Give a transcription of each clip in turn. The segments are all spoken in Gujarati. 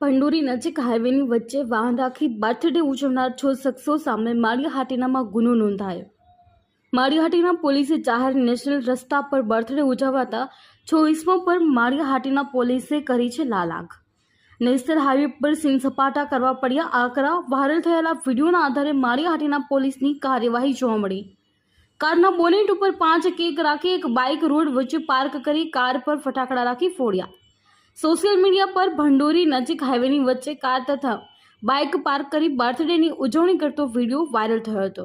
પંડોરી નજીક હાઈવેની વચ્ચે વાહન રાખી બર્થડે ઉજવનાર છ શખ્સો સામે માળિયાહાટીનામાં ગુનો નોંધાયો. માળિયાહાટીના પોલીસે જાહેર નેશનલ રસ્તા પર બર્થડે ઉજવાતા છ ઇસમો પર માળિયાહાટીના પોલીસે કરી છે લાલાગ નેશનલ હાઈવે પર સીન સપાટા કરવા પડ્યા. આકરા વાયરલ થયેલા વિડીયોના આધારે માળિયાહાટીના પોલીસની કાર્યવાહી જોવા મળી. કારના બોનેટ ઉપર પાંચ કેક રાખી એક બાઇક રોડ વચ્ચે પાર્ક કરી કાર પર ફટાકડા રાખી ફોડ્યા. સોશિયલ મીડિયા પર ભંડોરી નજીક હાઈવેની વચ્ચે કાર તથા બાઇક પાર્ક કરી બર્થડેની ઉજવણી કરતો વીડિયો વાયરલ થયો હતો.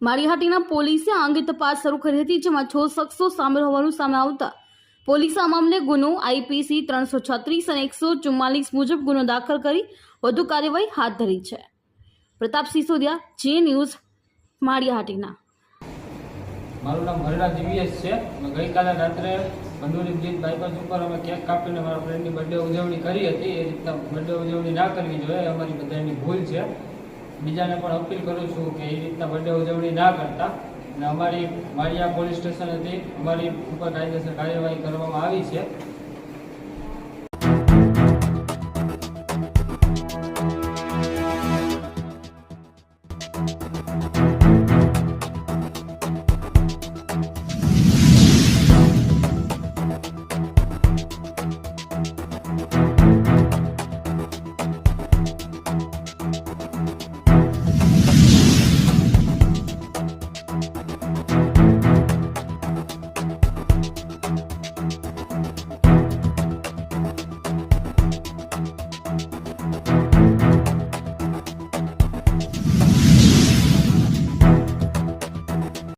માળીહાટીના પોલીસે આ અંગે તપાસ શરૂ કરી હતી, જેમાં છ શખ્સો સામેલ હોવાનું સામે આવતા પોલીસે આ મામલે ગુનો આઈપીસી ત્રણસો છત્રીસ અને એકસો ચુમ્માલીસ મુજબ ગુનો દાખલ કરી વધુ કાર્યવાહી હાથ ધરી છે. પ્રતાપ સિસોદિયા, જે ન્યૂઝ માળીહાટીના મારું નામ હરિરાજ જીવીએસ છે. ગઈકાલે રાત્રે બંડોરી બ્રિજ બાયપાસ ઉપર અમે કેક કાપીને મારા ફ્રેન્ડની બર્થડે ઉજવણી કરી હતી. એ રીતના બર્થડે ઉજવણી ના કરવી જોઈએ, અમારી બધાની ભૂલ છે. બીજાને પણ અપીલ કરું છું કે એ રીતના બર્થડે ઉજવણી ના કરતા. અને અમારી માળિયા પોલીસ સ્ટેશન હતી, અમારી ઉપર કાયદેસર કાર્યવાહી કરવામાં આવી છે.